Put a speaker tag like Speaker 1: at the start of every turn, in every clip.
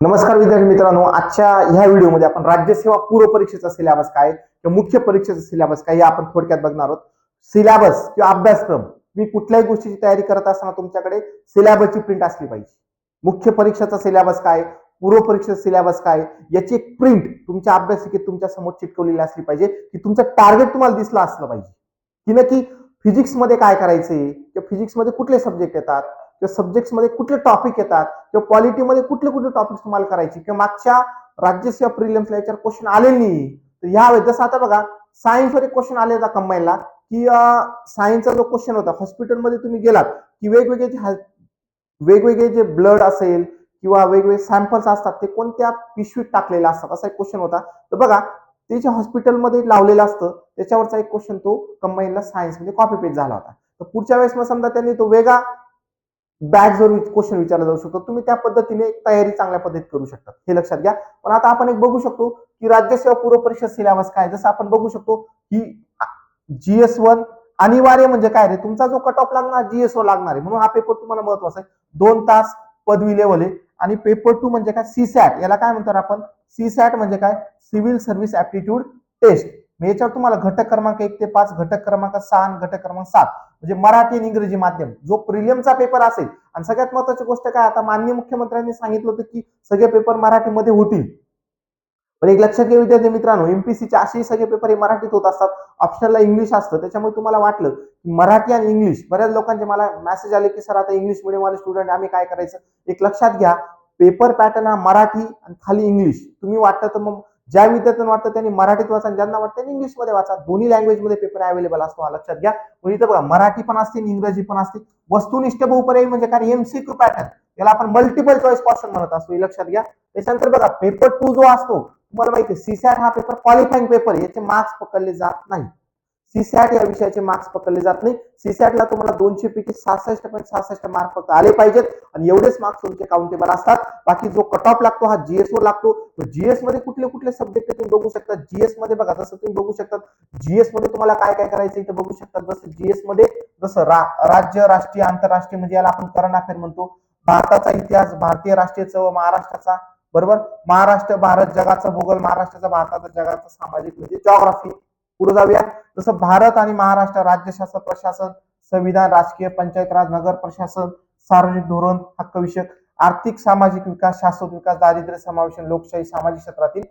Speaker 1: नमस्कार विद्यार्थी मित्रांनो आजच्या ह्या व्हिडिओमध्ये आपण राज्यसेवा पूर्व परीक्षेचा सिलेबस काय किंवा मुख्य परीक्षेचा सिलेबस काय हे आपण थोडक्यात बघणार आहोत. सिलेबस किंवा अभ्यासक्रम तुम्ही कुठल्याही गोष्टीची तयारी करत असताना तुमच्याकडे सिलेबसची प्रिंट असली पाहिजे. मुख्य परीक्षेचा सिलेबस काय पूर्व परीक्षेचा सिलेबस काय याची एक प्रिंट तुमच्या अभ्यासिकेत तुमच्यासमोर चिटकवलेली असली पाहिजे की तुमचं टार्गेट तुम्हाला दिसलं असलं पाहिजे. की नक्की फिजिक्समध्ये काय करायचंय किंवा फिजिक्समध्ये कुठले सब्जेक्ट येतात किंवा सब्जेक्ट्समध्ये कुठले टॉपिक येतात किंवा पॉलिटीमध्ये कुठले कुठले टॉपिक तुम्हाला करायचे किंवा मागच्या राज्यसेवा प्रिलियम्सला याच्यावर क्वेश्चन आलेले नाही. तर ह्या वेळेस जसं आता बघा सायन्सवर एक क्वेश्चन आले होता कंबाईनला की सायन्सचा जो क्वेश्चन होता हॉस्पिटलमध्ये तुम्ही गेलात की वेगवेगळे जे वेगवेगळे जे ब्लड असेल किंवा वेगवेगळे सॅम्पल्स असतात ते कोणत्या पिशवीत टाकलेले असतात असा एक क्वेश्चन होता. तर बघा ते जे हॉस्पिटलमध्ये लावलेलं असतं त्याच्यावरचा एक क्वेश्चन तो कंबाईनला सायन्समध्ये कॉपी पेस्ट झाला होता. तर पुढच्या वेळेस मग समजा त्यांनी तो वेगळा बॅगवर क्वेश्चन विचारला जाऊ शकतो तुम्ही त्या पद्धतीने एक तयारी चांगल्या पद्धतीत करू शकता. हे लक्षात घ्या. पण आता आपण एक बघू शकतो की राज्यसेवा पूर्व परीक्षा सिलेबस काय जसं आपण बघू शकतो की जीएस वन अनिवार्य म्हणजे काय रे? तुमचा जो कट ऑफ लागणार जीएस वन लागणार आहे. म्हणून हा पेपर तुम्हाला महत्त्वाचा आहे. दोन तास पदवी लेवल आहे. आणि पेपर टू म्हणजे काय? सी सॅट याला काय म्हणतात आपण? सी सॅट म्हणजे काय? सिव्हिल सर्व्हिस ऍप्टिट्यूड टेस्ट मग याच्यावर तुम्हाला घटक क्रमांक एक ते पाच घटक क्रमांक सहा आणि घटक क्रमांक सात म्हणजे मराठी आणि इंग्रजी माध्यम जो प्रिलियमचा पेपर असेल. आणि सगळ्यात महत्वाची गोष्ट काय आता माननीय मुख्यमंत्र्यांनी सांगितलं होतं की सगळे पेपर मराठीमध्ये होतील. पण एक लक्षात घ्या विद्यार्थी मित्रांनो एमपीसीचे असेही सगळे पेपर हे मराठीत होत असतात. ऑप्शनला इंग्लिश असतं. त्याच्यामुळे तुम्हाला वाटलं की मराठी आणि इंग्लिश बऱ्याच लोकांचे मला मेसेज आले की सर आता इंग्लिश मिडियमवाले स्टुडंट आम्ही काय करायचं? एक लक्षात घ्या पेपर पॅटर्न हा मराठी आणि खाली इंग्लिश तुम्ही वाटतं तर मग ज्या विद्यार्थ्यांना वाटतं त्यांनी मराठीत वाचा ज्यांना वाटतं त्यांनी इंग्लिशमध्ये वाचा दोन्ही लँग्वेजमध्ये पेपर अवेलेबल असतो हा लक्षात घ्या. इथं बघा मराठी पण असते इंग्रजी पण असते. वस्तुनिष्ठ बहुपर्यायी म्हणजे काय? एमसीक्यू पॅटर्न याला आपण मल्टिपल चॉईस क्वेश्चन म्हणत असतो हे लक्षात घ्या. त्याच्यानंतर बघा पेपर टू जो असतो तुम्हाला माहिती सीसॅट हा पेपर क्वालिफाईंग पेपर याचे मार्क्स पकडले जात नाही सीसॅट या विषयाचे मार्क्स पकडले जात नाही सीसॅटला तुम्हाला दोनशे पैकी सहासष्ट पॉईंट सहासष्ट मार्क फक्त आले पाहिजेत. आणि एवढेच मार्क्स तुमचे काउंटेबल असतात. बाकी जो कट ऑफ लागतो हा जीएस वर लागतो. जीएसमध्ये कुठले कुठले सब्जेक्ट तुम्ही बघू शकता? जीएसमध्ये बघा जसं तुम्ही बघू शकता जीएसमध्ये तुम्हाला काय काय करायचं इथे बघू शकता. जसं जीएसमध्ये जसं राज्य राष्ट्रीय आंतरराष्ट्रीय म्हणजे याला आपण करंट अफेअर म्हणतो. भारताचा इतिहास भारतीय राष्ट्रीय चव महाराष्ट्राचा बरोबर? महाराष्ट्र भारत जगाचा भूगोल महाराष्ट्राचा भारताचा जगाचा सामाजिक म्हणजे जॉग्राफी पुढे जाऊया. जसं भारत आणि महाराष्ट्र राज्यशास्त्र प्रशासन संविधान राजकीय पंचायत राज नगर प्रशासन सार्वजनिक धोरण हक्क विषयक आर्थिक सामाजिक विकास शाश्वत विकास दारिद्र्य समावेशन लोकशाही सामाजिक क्षेत्रातील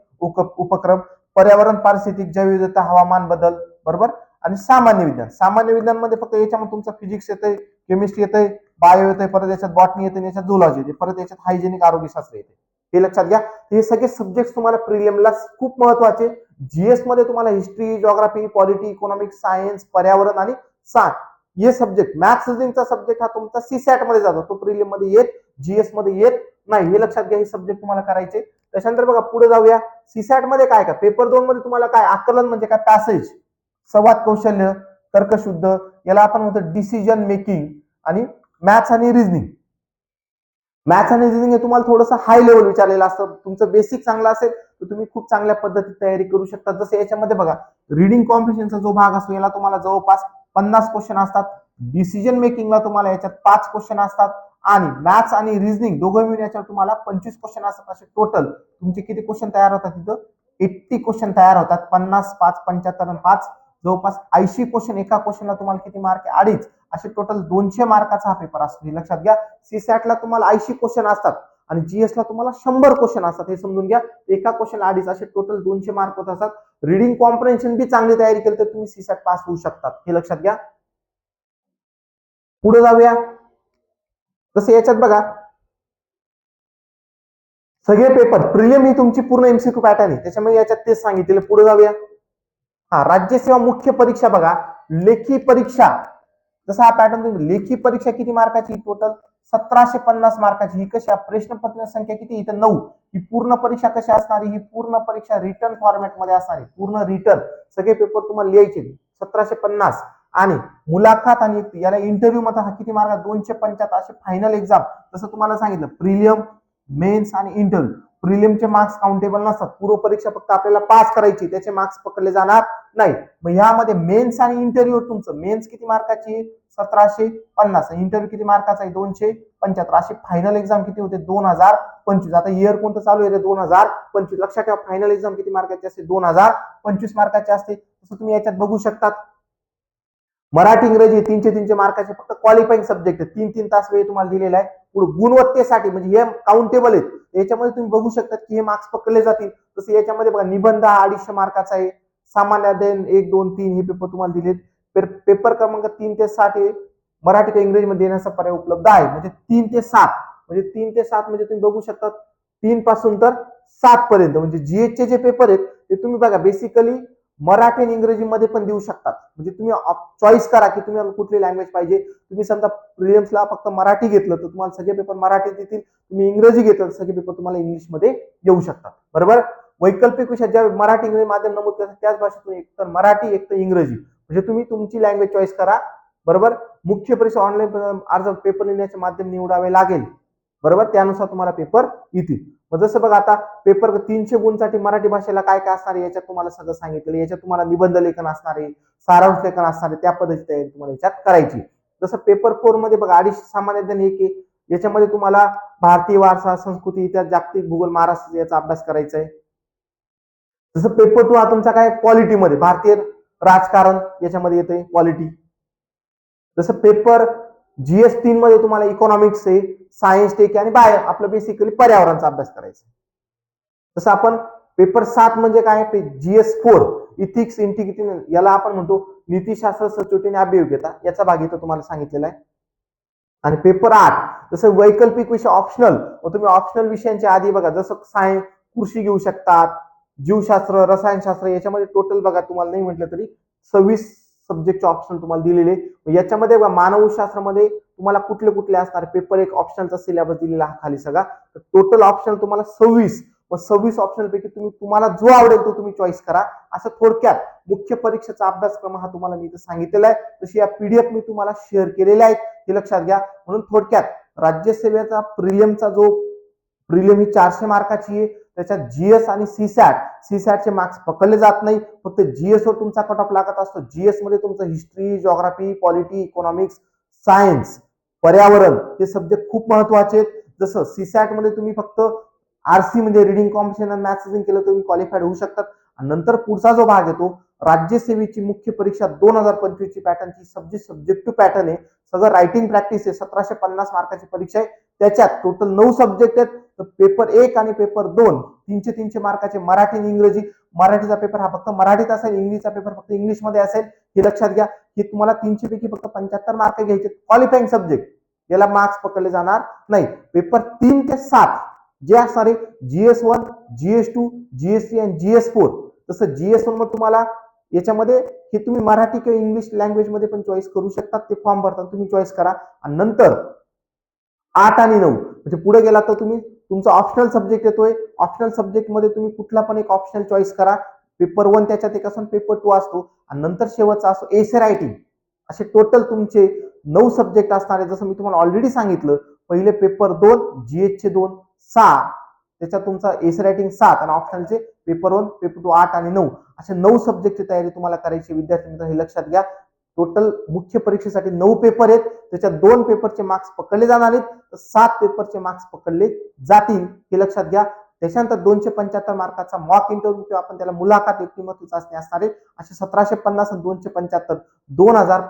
Speaker 1: उपक्रम पर्यावरण पारिस्थितिक जैवविविधता हवामान बदल बरोबर? आणि सामान्य विज्ञान. सामान्य विज्ञानमध्ये फक्त याच्यामध्ये तुमचं फिजिक्स येतंय केमिस्ट्री येते बायो येते परत याच्यात बॉटनी येते याच्यात झुलॉजी येते परत याच्यात हायजेनिक आरोग्यशास्त्र येते हे लक्षात घ्या. हे सगळे सब्जेक्ट तुम्हाला प्रिलियमला खूप महत्त्वाचे. जीएसमध्ये तुम्हाला history geography polity economics science पर्यावरण आणि साठ हे सब्जेक्ट मॅथ्स रिझनिंगचा सब्जेक्ट हा तुमचा सीसॅटमध्ये जातो. तो प्रिलियममध्ये येत जीएसमध्ये येत नाही. हे लक्षात घ्या हे सब्जेक्ट तुम्हाला करायचे. त्याच्यानंतर बघा पुढे जाऊया. सीसॅटमध्ये काय काय पेपर दोन मध्ये तुम्हाला काय? आकलन म्हणजे काय? पॅसेज संवाद कौशल्य तर्कशुद्ध याला आपण म्हणतो डिसिजन मेकिंग आणि मॅथ्स आणि रिझनिंग मॅथ्स आणि रिझनिंग हे तुम्हाला थोडंसं हाय लेवल विचारलेलं असतं. तुमचं बेसिक चांगलं असेल तर तुम्ही खूप चांगल्या पद्धतीत तयारी करू शकता. जसं याच्यामध्ये बघा रिडिंग कॉम्पिटिशनचा जो भाग असतो याला तुम्हाला जवळपास पन्नास क्वेश्चन असतात. डिसिजन मेकिंगला तुम्हाला याच्यात पाच क्वेश्चन असतात. आणि मॅथ्स आणि रिझनिंग दोघं मिळून याच्यावर तुम्हाला पंचवीस क्वेश्चन असतात. असे टोटल तुमचे किती क्वेश्चन तयार होतात तिथं? एट्टी क्वेश्चन तयार होतात. पन्नास पाच पंच्याहत्तर आणि पाच. जवळपास ऐंशी क्वेश्चन एका क्वेश्चनला तुम्हाला किती मार्क आहे? अडीच. असे टोटल दोनशे मार्काचा हा पेपर असतो. हे लक्षात घ्या. सी सॅटला तुम्हाला ऐंशी क्वेश्चन असतात. आणि जीएस ला तुम्हाला शंभर क्वेश्चन असतात. हे समजून घ्या. एका क्वेश्चन अडीच. असे टोटल दोनशे मार्क होत असतात. रिडिंग कॉम्प्रेन्शन बी चांगली तयारी केली तर तुम्ही सी सॅट पास होऊ शकतात. हे लक्षात घ्या. पुढे जाऊया. जसं याच्यात बघा. सगळे पेपर प्रिलियम ही तुमची पूर्ण एमसीक्यू पॅटर्न आहे. त्याच्यामुळे याच्यात तेच सांगितले पुढे जाऊया. हा राज्यसेवा मुख्य परीक्षा बघा. लेखी परीक्षा. जसा हा पॅटर्न तुम्ही लेखी परीक्षा किती मार्काची टोटल सतराशे पन्नास मार्काची. ही कशी प्रश्नपत्र संख्या किती इथं नऊ. ही पूर्ण परीक्षा कशी असणारी ही पूर्ण परीक्षा रिटर्न फॉर्मॅटमध्ये मध्ये पूर्ण रिटर्न सगळे पेपर तुम्हाला लिहायचे सतराशे पन्नास. आणि मुलाखत आणि याला इंटरव्ह्यू मध्ये हा किती मार्क? दोनशे पंच्याहत्तर. असे फायनल एक्झाम जसं तुम्हाला सांगितलं प्रिलियम मेन्स आणि इंटरव्ह्यू प्रिलिमचे मार्क्स काउंटेबल नसतात. पूर्व परीक्षा फक्त आपल्याला पास करायची त्याचे मार्क्स पकडले जाणार नाही. मग ह्यामध्ये मेन्स आणि इंटरव्ह्यू तुमचं. मेन्स किती मार्काची? सतराशे पन्नास. इंटरव्ह्यू किती मार्काचा आहे? दोनशे पंच्याहत्तर. अशी फायनल एक्झाम किती होते? दोन हजार पंचवीस. आता इयर कोणतं चालू आहे रे? दोन हजार पंचवीस. लक्षात ठेवा फायनल एक्झाम किती मार्काची असते? दोन हजार पंचवीस मार्काची असते. तसं तुम्ही याच्यात बघू शकतात. मराठी इंग्रजी तीनशे तीनशे मार्काचे फक्त क्वालिफाईंग सब्जेक्ट तीन तीन तास वेळ तुम्हाला दिलेला आहे. पुढे गुणवत्तेसाठी म्हणजे हे काउंटेबल आहेत. याच्यामध्ये तुम्ही बघू शकता की हे मार्क्स पकडले जातील. तसं याच्यामध्ये बघा निबंध हा अडीचशे मार्काचा आहे. सामान्य अध्ययन एक दोन तीन हे पेपर तुम्हाला दिलेत. पेपर क्रमांक तीन ते सात हे मराठी किंवा इंग्रजीमध्ये देण्याचा पर्याय उपलब्ध आहे. म्हणजे तीन ते सात. म्हणजे तीन ते सात म्हणजे तुम्ही बघू शकता तीन पासून तर सात पर्यंत. म्हणजे GH जे पेपर आहेत ते तुम्ही बघा बेसिकली मराठी आणि इंग्रजीमध्ये पण देऊ शकतात. म्हणजे तुम्ही चॉईस करा की तुम्ही कुठली लँग्वेज पाहिजे. तुम्ही समजा प्रिलियम्सला फक्त मराठी घेतलं तर तुम्हाला सगळे पेपर मराठीत येतील तुम्ही इंग्रजी घेतलं तर सगळे पेपर तुम्हाला इंग्लिशमध्ये येऊ शकतात. बरोबर? वैकल्पिक विषयात ज्या मराठी इंग्रजी माध्यम नमूद करतात त्याच भाषेतून एक तर मराठी एक तर इंग्रजी. म्हणजे तुम्ही तुमची लँग्वेज चॉईस करा. बरोबर? मुख्य परीक्षा ऑनलाईन अर्ज पेपर लिहिण्याचे माध्यम निवडावे लागेल. बरोबर? त्यानुसार तुम्हाला पेपर येतील. मग जसं बघा आता पेपर तीनशे गुणसाठी मराठी भाषेला काय काय असणार आहे? याच्यात तुम्हाला सगळं सांगितलं याच्यात तुम्हाला निबंध लेखन असणार आहे सारांश लेखन असणार आहे. त्या पद्धती तयारी तुम्हाला याच्यात करायची. जसं पेपर फोरमध्ये बघा अडीचशे सामान्य ज्ञान एक आहे. याच्यामध्ये तुम्हाला भारतीय वारसा संस्कृती इतिहास जागतिक भूगोल महाराष्ट्र याचा अभ्यास करायचा आहे. जसं पेपर टू हा तुमचा काय क्वालिटीमध्ये भारतीय राजकारण याच्यामध्ये येते क्वालिटी जसं पेपर जीएस तीन मध्ये तुम्हाला इकॉनॉमिक्स आहे सायन्स टेक आणि बाय आपलं बेसिकली पर्यावरणाचा अभ्यास करायचा तसं आपण पेपर सात म्हणजे काय जीएस फोर इथिक्स इंटिग्रिटी याला आपण म्हणतो नीतीशास्त्र सचोटी आणि अभियोग्यता याचा भाग इथं तुम्हाला सांगितलेला आहे. आणि पेपर आठ जसं वैकल्पिक विषय ऑप्शनल मग तुम्ही ऑप्शनल विषयांच्या आधी बघा जसं सायन्स कृषी घेऊ शकतात जीवशास्त्र रसायनशास्त्र याच्यामध्ये टोटल बघा तुम्हाला नाही म्हटलं तरी सव्वीस सब्जेक्टचे ऑप्शन तुम्हाला दिलेले. मग याच्यामध्ये बघा मानवशास्त्रामध्ये तुम्हाला कुठले कुठले असणार? पेपर एक ऑप्शनचा सिलेबस दिलेला हा खाली सगळा. तर टोटल ऑप्शन तुम्हाला सव्वीस. मग सव्वीस ऑप्शन पैकी तुम्ही तुम्हाला जो आवडेल तो तुम्ही चॉईस करा. असं थोडक्यात मुख्य परीक्षेचा अभ्यासक्रम हा तुम्हाला मी इथं सांगितलेला आहे. तशी या पीडीएफ मी तुम्हाला शेअर केलेल्या आहेत. हे लक्षात घ्या. म्हणून थोडक्यात राज्यसेवेचा प्रिलियमचा जो प्रिलियम ही चारशे मार्काची आहे. त्याच्यात जीएस आणि सी सॅट सी सॅटचे मार्क्स पकडले जात नाही. फक्त जीएसवर तुमचा कट ऑफ लागत असतो. जीएसमध्ये तुमचं history geography polity economics science पर्यावरण हे सब्जेक्ट खूप महत्त्वाचे आहेत. जसं सीसॅटमध्ये तुम्ही फक्त आरसी म्हणजे रिडिंग कॉम्पिटिशन आणि मॅथ्स केलं तुम्ही क्वालिफाईड होऊ शकतात. आणि नंतर पुढचा जो भाग येतो राज्यसेवेची मुख्य परीक्षा दोन हजार पंचवीस ची पॅटर्नची सब्जेक्ट सब्जेक्टिव्ह पॅटर्न आहे. सगळं रायटिंग प्रॅक्टिस आहे. सतराशे पन्नास मार्काची परीक्षा आहे. त्याच्यात टोटल नऊ सब्जेक्ट आहेत. तर पेपर एक आणि पेपर दोन तीनशे तीनशे मार्काचे मराठी आणि इंग्रजी. मराठीचा पेपर हा फक्त मराठीत असेल इंग्लिशचा पेपर फक्त इंग्लिशमध्ये असेल. हे लक्षात घ्या की तुम्हाला तीनशे पैकी फक्त पंच्याहत्तर मार्क घ्यायचे क्वालिफाईंग सब्जेक्ट याला मार्क्स पकडले जाणार नाही. पेपर तीन ते सात जे असणार आहे GS one GS two GS three आणि जीएस फोर तसं जीएस वनमध्ये तुम्हाला याच्यामध्ये हे तुम्ही मराठी किंवा इंग्लिश लँग्वेजमध्ये पण चॉईस करू शकतात ते फॉर्म भरताना तुम्ही चॉईस करा. आणि नंतर आठ आणि नऊ. म्हणजे पुढे गेला तर तुम्ही तुमचा ऑप्शनल सब्जेक्ट येतोय. ऑप्शनल सब्जेक्टमध्ये तुम्ही कुठला पण एक ऑप्शनल चॉईस करा. पेपर वन त्याच्यात एक असून पेपर टू असतो आणि नंतर शेवटचा असतो एसे रायटिंग असे टोटल तुमचे नऊ सब्जेक्ट असणार आहे जसं मी तुम्हाला ऑलरेडी सांगितलं पहिले पेपर दोन जी एचचे दोन सहा त्याच्यात तुमचा एस रायटिंग सात आणि ऑप्शनलचे पेपर वन पेपर टू आठ आणि नऊ. असे नऊ सब्जेक्टची तयारी तुम्हाला करायची विद्यार्थी मित्र हे लक्षात घ्या. टोटल मुख्य परीक्षेसाठी नऊ पेपर आहेत. त्याच्यात दोन पेपरचे मार्क्स पकडले जाणार आहेत. तर सात पेपरचे मार्क्स पकडले जातील हे लक्षात घ्या. त्याच्यानंतर दोनशे पंच्याहत्तर मार्काचा मॉक इंटरव्ह्यू किंवा आपण त्याला मुलाखत व्यक्तिमत्व चाचणी असणार आहे. असे सतराशे पन्नास आणि दोनशे पंच्याहत्तर. दोन हजार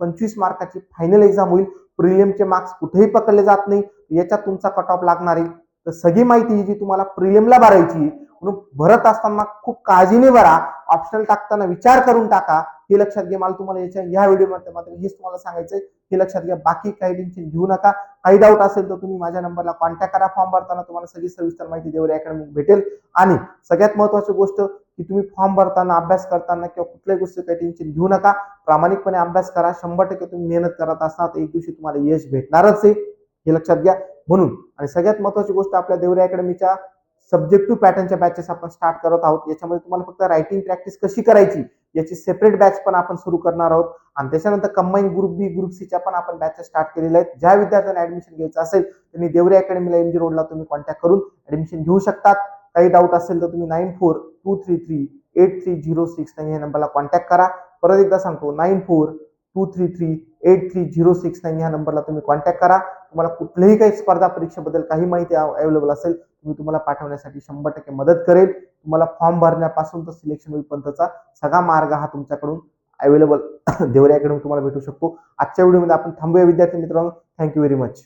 Speaker 1: पंचवीस मार्काची फायनल एक्झाम होईल. प्रिलियमचे मार्क्स कुठेही पकडले जात नाही. याच्यात तुमचा कट ऑफ लागणार आहे. तर सगळी माहिती ही जी तुम्हाला प्रिलियमला भरायची आहे, म्हणून भरत असताना खूप काळजीने भरा. ऑप्शनल टाकताना विचार करून टाका. हे लक्षात घ्या मला तुम्हाला याच्या या व्हिडिओ माध्यमातून हेच तुम्हाला सांगायचंय. हे लक्षात घ्या बाकी काही टेन्शन घेऊ नका. काही डाऊट असेल तर तुम्ही माझ्या नंबरला कॉन्टॅक्ट करा. फॉर्म भरताना तुम्हाला सगळी सविस्तर माहिती देवर अकॅडमी भेटेल. आणि सगळ्यात महत्वाची गोष्ट की तुम्ही फॉर्म भरताना अभ्यास करताना किंवा कुठल्याही गोष्टी काही टेन्शन घेऊ नका. प्रामाणिकपणे अभ्यास करा. शंभर टक्के तुम्ही मेहनत करत असणार तर एक दिवशी तुम्हाला यश भेटणारच आहे. हे लक्षात घ्या. म्हणून आणि सगळ्यात महत्वाची गोष्ट आपल्या देवरे अकॅडमीच्या सब्जेक्टिव्ह पॅटर्नच्या बॅचेस आपण स्टार्ट करत आहोत. याच्यामध्ये तुम्हाला फक्त रायटिंग प्रॅक्टिस कशी करायची याची सेपरेट बॅच पण आपण सुरू करणार आहोत. आणि त्याच्यानंतर कंबाईन ग्रुप बी ग्रुप सीच्या पण आपण बॅचेस स्टार्ट केलेल्या आहेत. ज्या विद्यार्थ्यांना ऍडमिशन घ्यायचं असेल त्यांनी देवरी अकॅडमीला एम जी रोडला तुम्ही कॉन्टॅक्ट करून ऍडमिशन घेऊ शकतात. काही डाऊट असेल तर तुम्ही nine four two three three eight three zero six nine या नंबरला कॉन्टॅक्ट करा. परत एकदा सांगतो nine four two three three eight three zero six nine ह्या नंबरला तुम्ही कॉन्टॅक्ट करा. तुम्हाला कुठल्याही काही स्पर्धा परीक्षेबद्दल काही माहिती अवेलेबल असेल मी तुम्हाला पाठवण्यासाठी शंभर टक्के मदत करेल. तुम्हाला फॉर्म भरण्यापासून तर सिलेक्शन होईपर्यंतचा सगळा मार्ग हा तुमच्याकडून अवेलेबल देवऱ्याकडून तुम्हाला भेटू शकतो. आजच्या व्हिडिओमध्ये आपण थांबूया विद्यार्थी मित्रांनो. Thank you very much